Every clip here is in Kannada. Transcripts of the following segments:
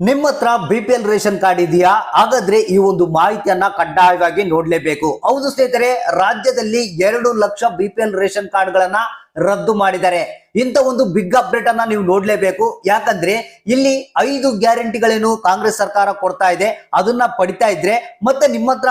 ನಿಮ್ಮ ಹತ್ರ B P L ration card ಇದೆಯಾ? ಹಾಗಾದ್ರೆ ಈ ಒಂದು ಮಾಹಿತಿಯನ್ನ ಕಡ್ಡಾಯವಾಗಿ ನೋಡ್ಲೇಬೇಕು. ಹೌದು ಸ್ನೇಹಿತರೆ, ರಾಜ್ಯದಲ್ಲಿ ಎರಡು lakh B P L ration ಕಾರ್ಡ್ಗಳನ್ನ ರದ್ದು ಮಾಡಿದ್ದಾರೆ. ಇಂಥ ಒಂದು ಬಿಗ್ ಅಪ್ಡೇಟ್ ಅನ್ನ ನೀವು ನೋಡ್ಲೇಬೇಕು. ಯಾಕಂದ್ರೆ ಇಲ್ಲಿ ಐದು ಗ್ಯಾರಂಟಿಗಳೇನು ಕಾಂಗ್ರೆಸ್ ಸರ್ಕಾರ ಕೊಡ್ತಾ ಇದೆ. ಅದನ್ನ ಪಡಿತಾ ಇದ್ರೆ ಮತ್ತೆ ನಿಮ್ಮ ಹತ್ರ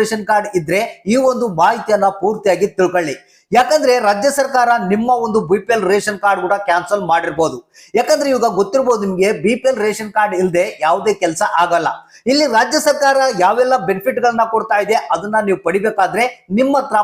ರೇಷನ್ ಕಾರ್ಡ್ ಇದ್ರೆ ಈ ಒಂದು ಮಾಹಿತಿಯನ್ನ ಪೂರ್ತಿಯಾಗಿ ತಿಳ್ಕೊಳ್ಳಿ. ಯಾಕಂದ್ರೆ ರಾಜ್ಯ ಸರ್ಕಾರ ನಿಮ್ಮ ಒಂದು B P L ration card ಕೂಡ ಕ್ಯಾನ್ಸಲ್ ಮಾಡಿರ್ಬೋದು. ಯಾಕಂದ್ರೆ ಇವಾಗ ಗೊತ್ತಿರ್ಬೋದು ನಿಮ್ಗೆ B P L ration card ಇಲ್ಲದೆ ಯಾವುದೇ ಕೆಲಸ ಆಗಲ್ಲ. ಇಲ್ಲಿ ರಾಜ್ಯ ಸರ್ಕಾರ ಯಾವೆಲ್ಲ ಬೆನಿಫಿಟ್ ಗಳನ್ನ ಕೊಡ್ತಾ ಇದೆ ಅದನ್ನ ನೀವು ಪಡಿಬೇಕಾದ್ರೆ ನಿಮ್ಮ ಹತ್ರ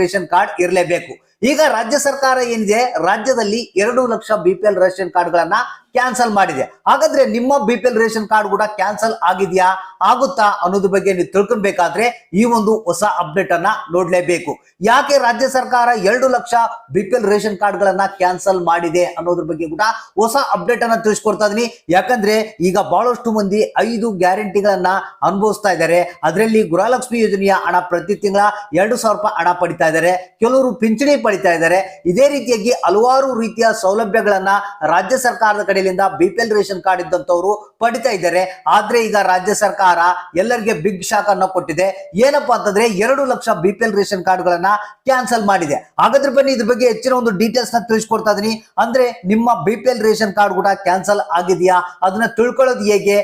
ರೇಷನ್ ಕಾರ್ಡ್ ಇರಲೇಬೇಕು. ಈಗ ರಾಜ್ಯ ಸರ್ಕಾರ ಏನಿದೆ ರಾಜ್ಯದಲ್ಲಿ ಎರಡು lakh BPL P L ration ಕಾರ್ಡ್ಗಳನ್ನ ಕ್ಯಾನ್ಸಲ್ ಮಾಡಿದೆ. ಹಾಗಾದ್ರೆ ನಿಮ್ಮ B P L ration card ಕೂಡ ಕ್ಯಾನ್ಸಲ್ ಆಗಿದೆಯಾ? ಆಗುತ್ತಾ ಅನ್ನೋದ್ರ ಬಗ್ಗೆ ನೀವು ತಿಳ್ಕೊಬೇಕಾದ್ರೆ ಈ ಒಂದು ಹೊಸ ಅಪ್ಡೇಟ್ ಅನ್ನ ನೋಡ್ಲೇಬೇಕು. ಯಾಕೆ ರಾಜ್ಯ ಸರ್ಕಾರ ಎರಡು lakh B P L ration ಕಾರ್ಡ್ಗಳನ್ನ ಕ್ಯಾನ್ಸಲ್ ಮಾಡಿದೆ ಅನ್ನೋದ್ರ ಬಗ್ಗೆ ಕೂಡ ಹೊಸ ಅಪ್ಡೇಟ್ ಅನ್ನ ತಿಳಿಸ್ಕೊಡ್ತಾ ಇದೀನಿ. ಯಾಕಂದ್ರೆ ಈಗ ಬಹಳಷ್ಟು ಮಂದಿ ಐದು ಗ್ಯಾರಂಟಿಗಳನ್ನ ಅನುಭವಿಸ್ತಾ ಇದ್ದಾರೆ. ಅದರಲ್ಲಿ ಗೃಹಲಕ್ಷ್ಮಿ ಯೋಜನೆಯ ಹಣ ಪ್ರತಿ ತಿಂಗಳ ಎರಡು ಸಾವಿರ ರೂಪಾಯಿ ಹಣ ಪಡಿತಾ ಇದ್ದಾರೆ. ಕೆಲವರು ಪಿಂಚಣಿ ಪಡಿತಾ ಇದ್ದಾರೆ. ಇದೇ ರೀತಿಯಾಗಿ ಹಲವಾರು ರೀತಿಯ ಸೌಲಭ್ಯಗಳನ್ನ ರಾಜ್ಯ ಸರ್ಕಾರದ ಕಡೆಯಿಂದ ಬಿ ರೇಷನ್ ಕಾರ್ಡ್ ಇದ್ದಂತವರು ಪಡಿತಾ ಇದ್ದಾರೆ. ಆದ್ರೆ ಈಗ ರಾಜ್ಯ ಸರ್ಕಾರ ಎಲ್ಲರಿಗೆ ಬಿಗ್ ಶಾಕ್ ಅನ್ನ ಕೊಟ್ಟಿದೆ. ಏನಪ್ಪಾ ಅಂತಂದ್ರೆ ಎರಡು lakh B P L ration ಕಾರ್ಡ್ಗಳನ್ನ ಕ್ಯಾನ್ಸಲ್ ಮಾಡಿದೆ. ಹಾಗಾದ್ರೆ ಬನ್ನಿ ಇದ್ರ ಬಗ್ಗೆ ಹೆಚ್ಚಿನ ಒಂದು ಡೀಟೇಲ್ಸ್ನ ತಿಳಿಸ್ಕೊಡ್ತಾ ಇದೀನಿ. ಅಂದ್ರೆ ನಿಮ್ಮ B P L ration card ಕೂಡ ಕ್ಯಾನ್ಸಲ್ ಆಗಿದೆಯಾ? ಅದನ್ನ ತಿಳ್ಕೊಳ್ಳೋದು ಹೇಗೆ?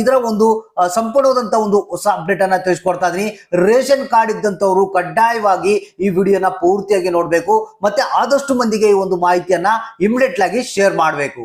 ಇದರ ಒಂದು ಸಂಪೂರ್ಣವಾದಂತ ಒಂದು ಹೊಸ ಅಪ್ಡೇಟ್ ಅನ್ನ ತಿಳಿಸ್ಕೊಡ್ತಾ ಇದೀನಿ. ರೇಷನ್ ಕಾರ್ಡ್ ಇದ್ದಂತವರು ಕಡ್ಡಾಯವಾಗಿ ಈ ವಿಡಿಯೋನ ಪೂರ್ತಿಯಾಗಿ ನೋಡ್ಬೇಕು. ಮತ್ತೆ ಆದಷ್ಟು ಮಂದಿಗೆ ಈ ಒಂದು ಮಾಹಿತಿಯನ್ನ ಇಮಿಡಿಯೇಟ್ ಆಗಿ ಶೇರ್ ಮಾಡಬೇಕು.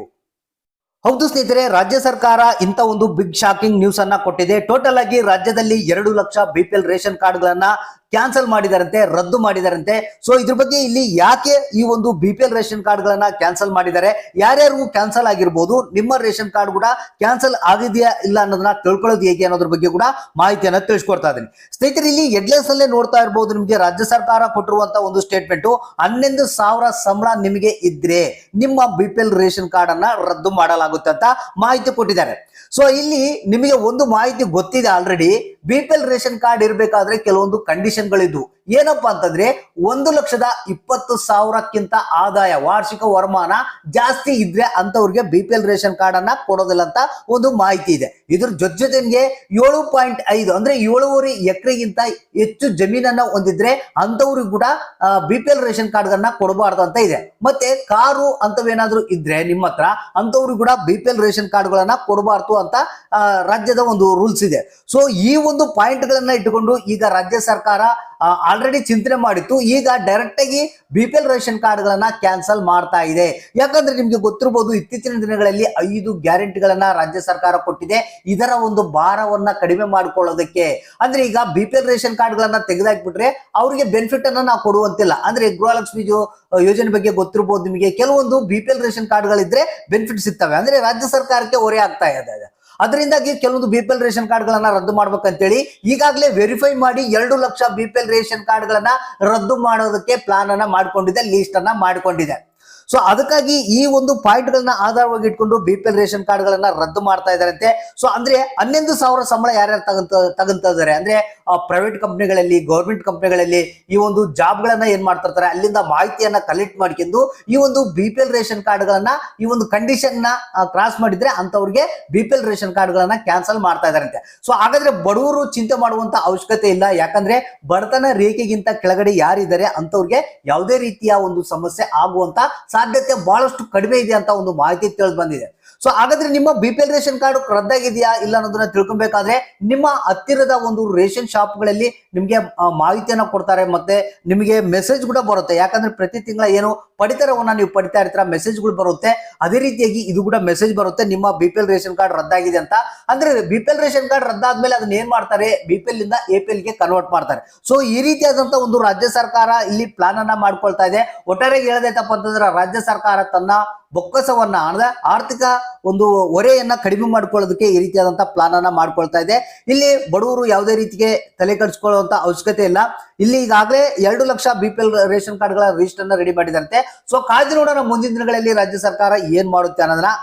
ಹೌದು ಸ್ನೇಹಿತರೆ, ರಾಜ್ಯ ಸರ್ಕಾರ ಇಂಥ ಒಂದು ಬಿಗ್ ಶಾಕಿಂಗ್ ನ್ಯೂಸ್ ಅನ್ನ ಕೊಟ್ಟಿದೆ. ಟೋಟಲ್ ಆಗಿ ರಾಜ್ಯದಲ್ಲಿ ಎರಡು ಲಕ್ಷ ಬಿಪಿಎಲ್ ರೇಷನ್ ಕಾರ್ಡ್ಗಳನ್ನ ಕ್ಯಾನ್ಸಲ್ ಮಾಡಿದಾರಂತೆ, ರದ್ದು ಮಾಡಿದಾರಂತೆ. ಸೊ ಇದ್ರ ಬಗ್ಗೆ ಇಲ್ಲಿ ಯಾಕೆ ಈ ಒಂದು ಬಿ ಪಿ ಎಲ್ ರೇಷನ್ ಕಾರ್ಡ್ಗಳನ್ನ ಕ್ಯಾನ್ಸಲ್ ಮಾಡಿದ್ದಾರೆ? ಯಾರ್ಯಾರಿಗೂ ಕ್ಯಾನ್ಸಲ್ ಆಗಿರ್ಬೋದು, ನಿಮ್ಮ ರೇಷನ್ ಕಾರ್ಡ್ ಕೂಡ ಕ್ಯಾನ್ಸಲ್ ಆಗಿದೆಯಾ ಇಲ್ಲ ಅನ್ನೋದನ್ನ ತಿಳ್ಕೊಳ್ಳೋದು ಹೇಗೆ ಅನ್ನೋದ್ರ ಬಗ್ಗೆ ಕೂಡ ಮಾಹಿತಿಯನ್ನ ತಿಳಿಸ್ಕೊಡ್ತಾ ಇದ್ದೀನಿ. ಸ್ನೇಹಿತರೆ, ಇಲ್ಲಿ ಹೆಡ್ಲೈನ್ಸ್ ಅಲ್ಲೇ ನೋಡ್ತಾ ಇರಬಹುದು ನಿಮಗೆ ರಾಜ್ಯ ಸರ್ಕಾರ ಕೊಟ್ಟಿರುವಂತ ಒಂದು ಸ್ಟೇಟ್ಮೆಂಟ್ ಹನ್ನೊಂದು ಸಾವಿರ ಸಂಬಳ ನಿಮಗೆ ಇದ್ರೆ ನಿಮ್ಮ B P L ration card ಅನ್ನ ರದ್ದು ಮಾಡಲಾಗುತ್ತೆ ಅಂತ ಮಾಹಿತಿ ಕೊಟ್ಟಿದ್ದಾರೆ. ಸೊ ಇಲ್ಲಿ ನಿಮಗೆ ಒಂದು ಮಾಹಿತಿ ಗೊತ್ತಿದೆ already B P L ration card ಇರಬೇಕಾದ್ರೆ ಕೆಲವೊಂದು ಕಂಡೀಷನ್ಗಳಿದ್ವು ಏನಪ್ಪಾ ಅಂತಂದ್ರೆ ಒಂದು ಲಕ್ಷದ ಇಪ್ಪತ್ತು ಸಾವಿರಕ್ಕಿಂತ ಆದಾಯ, ವಾರ್ಷಿಕ ವರಮಾನ ಜಾಸ್ತಿ ಇದ್ರೆ ಅಂತವ್ರಿಗೆ B P L ration card ಅನ್ನ ಕೊಡೋದಿಲ್ಲ ಅಂತ ಒಂದು ಮಾಹಿತಿ ಇದೆ. ಇದ್ರ ಜೊತೆ ಜೊತೆಗೆ ಏಳು ಪಾಯಿಂಟ್ ಐದು ಅಂದ್ರೆ ಏಳುವರೆ ಎಕರೆಗಿಂತ ಹೆಚ್ಚು ಜಮೀನನ್ನ ಹೊಂದಿದ್ರೆ ಅಂತವ್ರಿಗೆ ಕೂಡ B P L ration card ಅನ್ನ ಕೊಡಬಾರ್ದು ಅಂತ ಇದೆ. ಮತ್ತೆ ಕಾರು ಅಂತವೇನಾದ್ರೂ ಇದ್ರೆ ನಿಮ್ಮ ಹತ್ರ ಅಂತವ್ರಿಗೆ ಕೂಡ ಬಿ ಪಿ ಎಲ್ ರೇಷನ್ ಕಾರ್ಡ್ಗಳನ್ನ ಕೊಡಬಾರ್ದು ಅಂತ ರಾಜ್ಯದ ಒಂದು ರೂಲ್ಸ್ ಇದೆ. ಸೊ ಈ ಒಂದು ಪಾಯಿಂಟ್ ಗಳನ್ನ ಇಟ್ಟುಕೊಂಡು ಈಗ ರಾಜ್ಯ ಸರ್ಕಾರ ಆಲ್ರೆಡಿ ಚಿಂತನೆ ಮಾಡಿತ್ತು. ಈಗ ಡೈರೆಕ್ಟ್ ಆಗಿ ಬಿ ಪಿ ಎಲ್ ರೇಷನ್ ಕಾರ್ಡ್ಗಳನ್ನ ಕ್ಯಾನ್ಸಲ್ ಮಾಡ್ತಾ ಇದೆ. ಯಾಕಂದ್ರೆ ನಿಮ್ಗೆ ಗೊತ್ತಿರಬಹುದು ಇತ್ತೀಚಿನ ದಿನಗಳಲ್ಲಿ ಐದು ಗ್ಯಾರಂಟಿಗಳನ್ನ ರಾಜ್ಯ ಸರ್ಕಾರ ಕೊಟ್ಟಿದೆ. ಇದರ ಒಂದು ಭಾರವನ್ನ ಕಡಿಮೆ ಮಾಡಿಕೊಳ್ಳೋದಕ್ಕೆ. ಅಂದ್ರೆ ಈಗ ಬಿ ಪಿ ಎಲ್ ರೇಷನ್ ಕಾರ್ಡ್ಗಳನ್ನ ತೆಗೆದಾಕ್ಬಿಟ್ರೆ ಅವರಿಗೆ ಬೆನಿಫಿಟ್ ಅನ್ನ ನಾವು ಕೊಡುವಂತಿಲ್ಲ. ಅಂದ್ರೆ ಗೃಹಲಕ್ಷ್ಮಿ ಯೋಜನೆ ಬಗ್ಗೆ ಗೊತ್ತಿರಬಹುದು ನಿಮಗೆ. ಕೆಲವೊಂದು ಬಿ ಪಿ ಎಲ್ ರೇಷನ್ ಕಾರ್ಡ್ಗಳಿದ್ರೆ ಬೆನಿಫಿಟ್ ಸಿಗ್ತವೆ. ಅಂದ್ರೆ ರಾಜ್ಯ ಸರ್ಕಾರಕ್ಕೆ ಹೊರೆ ಆಗ್ತಾ ಇದೆ. ಅದರಿಂದಾಗಿ ಕೆಲವೊಂದು ಬಿ ಪಿ ಎಲ್ ರೇಷನ್ ಕಾರ್ಡ್ಗಳನ್ನ ರದ್ದು ಮಾಡ್ಬೇಕಂತೇಳಿ ಈಗಾಗಲೇ ವೆರಿಫೈ ಮಾಡಿ ಎರಡು lakh B P L ration ಕಾರ್ಡ್ಗಳನ್ನ ರದ್ದು ಮಾಡೋದಕ್ಕೆ ಪ್ಲಾನ್ ಅನ್ನ ಮಾಡ್ಕೊಂಡಿದೆ ಲೀಸ್ಟ್ ಅನ್ನ ಮಾಡ್ಕೊಂಡಿದೆ. ಸೊ ಅದಕ್ಕಾಗಿ ಈ ಒಂದು ಪಾಯಿಂಟ್ ಗಳನ್ನ ಆಧಾರವಾಗಿ ಇಟ್ಕೊಂಡು ಬಿ ಪಿ ಎಲ್ ರೇಷನ್ ಕಾರ್ಡ್ಗಳನ್ನ ರದ್ದು ಮಾಡ್ತಾ ಇದಾರಂತೆ ಸೊ ಅಂದ್ರೆ ಹನ್ನೊಂದು ಸಾವಿರ ಸಂಬಳ ಯಾರ್ಯಾರು ತಗಂತ ತಗಂತ ಇದಾರೆ? ಅಂದ್ರೆ ಪ್ರೈವೇಟ್ ಕಂಪ್ನಿಗಳಲ್ಲಿ ಗೌರ್ಮೆಂಟ್ ಕಂಪ್ನಿಗಳಲ್ಲಿ ಈ ಒಂದು ಜಾಬ್ ಗಳನ್ನ ಏನ್ ಮಾಡ್ತಾ ಇರ್ತಾರೆ? ಅಲ್ಲಿಂದ ಮಾಹಿತಿಯನ್ನ ಕಲೆಕ್ಟ್ ಮಾಡ್ಕೊಂಡು ಈ ಒಂದು ಬಿ ಪಿ ಎಲ್ ರೇಷನ್ ಕಾರ್ಡ್ಗಳನ್ನ ಈ ಒಂದು ಕಂಡೀಷನ್ನ ಕ್ರಾಸ್ ಮಾಡಿದ್ರೆ ಅಂತವ್ರಿಗೆ ಬಿ ಪಿ ಎಲ್ ರೇಷನ್ ಕಾರ್ಡ್ಗಳನ್ನ ಕ್ಯಾನ್ಸಲ್ ಮಾಡ್ತಾ ಇದಾರಂತೆ ಸೊ ಹಾಗಾದ್ರೆ ಬಡವರು ಚಿಂತೆ ಮಾಡುವಂತ ಅವಶ್ಯಕತೆ ಇಲ್ಲ. ಯಾಕಂದ್ರೆ ಬಡತನ ರೇಖೆಗಿಂತ ಕೆಳಗಡೆ ಯಾರಿದ್ದಾರೆ? ಅಂತವ್ರಿಗೆ ಯಾವುದೇ ರೀತಿಯ ಒಂದು ಸಮಸ್ಯೆ ಆಗುವಂತ ಸಾಧ್ಯತೆ ಬಹಳಷ್ಟು ಕಡಿಮೆ ಇದೆ ಅಂತ ಒಂದು ಮಾಹಿತಿ ತಿಳಿದು ಬಂದಿದೆ. ಸೊ ಹಾಗಾದ್ರೆ ನಿಮ್ಮ B P L ration card ರದ್ದಾಗಿದೆಯಾ ಇಲ್ಲ ಅನ್ನೋದನ್ನ ತಿಳ್ಕೊಬೇಕಾದ್ರೆ ನಿಮ್ಮ ಹತ್ತಿರದ ಒಂದು ರೇಷನ್ ಶಾಪ್ಗಳಲ್ಲಿ ನಿಮಗೆ ಮಾಹಿತಿಯನ್ನ ಕೊಡ್ತಾರೆ ಮತ್ತೆ ನಿಮಗೆ ಮೆಸೇಜ್ ಕೂಡ ಬರುತ್ತೆ. ಯಾಕಂದ್ರೆ ಪ್ರತಿ ತಿಂಗಳ ಏನು ಪಡಿತರವನ್ನ ನೀವು ಪಡಿತಾ ಇರ್ತೀರ ಮೆಸೇಜ್ಗಳು ಬರುತ್ತೆ. ಅದೇ ರೀತಿಯಾಗಿ ಇದು ಕೂಡ ಮೆಸೇಜ್ ಬರುತ್ತೆ, ನಿಮ್ಮ B P L ration card ರದ್ದಾಗಿದೆ ಅಂತ. ಅಂದ್ರೆ B P L ration card ರದ್ದಾದ್ಮೇಲೆ ಅದನ್ನ ಏನ್ ಮಾಡ್ತಾರೆ? ಬಿ ಪಿ ಎಲ್ ಇಂದ ಎ ಪಿ ಎಲ್ಗೆ ಕನ್ವರ್ಟ್ ಮಾಡ್ತಾರೆ. ಸೊ ಈ ರೀತಿಯಾದಂತ ಒಂದು ರಾಜ್ಯ ಸರ್ಕಾರ ಇಲ್ಲಿ ಪ್ಲಾನ್ ಅನ್ನ ಮಾಡ್ಕೊಳ್ತಾ ಇದೆ. ಒಟ್ಟಾರೆ ಹೇಳದೈತಪ್ಪ ಅಂತಂದ್ರೆ, ರಾಜ್ಯ ಸರ್ಕಾರ ತನ್ನ ಬೊಕ್ಕಸವನ್ನ ಅಂದ್ರೆ ಆರ್ಥಿಕ ಒಂದು ಹೊರೆಯನ್ನ ಕಡಿಮೆ ಮಾಡ್ಕೊಳ್ಳೋದಕ್ಕೆ ಈ ರೀತಿಯಾದಂತ ಪ್ಲಾನ್ ಅನ್ನ ಮಾಡ್ಕೊಳ್ತಾ ಇದೆ. ಇಲ್ಲಿ ಬಡವರು ಯಾವುದೇ ರೀತಿಗೆ ತಲೆ ಕಡಿಸ್ಕೊಳ್ಳುವಂತ ಅವಶ್ಯಕತೆ ಇಲ್ಲ. ಇಲ್ಲಿ ಈಗಾಗಲೇ ಎರಡು ಲಕ್ಷ ಬಿ ರೇಷನ್ ಕಾರ್ಡ್ಗಳ ರಿಜಿಸ್ಟರ್ ರೆಡಿ ಮಾಡಿದಂತೆ ಸೊ ಕಾಯ್ದು ನೋಡೋಣ ಮುಂದಿನ ದಿನಗಳಲ್ಲಿ ರಾಜ್ಯ ಸರ್ಕಾರ ಏನ್ ಮಾಡುತ್ತೆ ಅನ್ನೋದನ್ನ.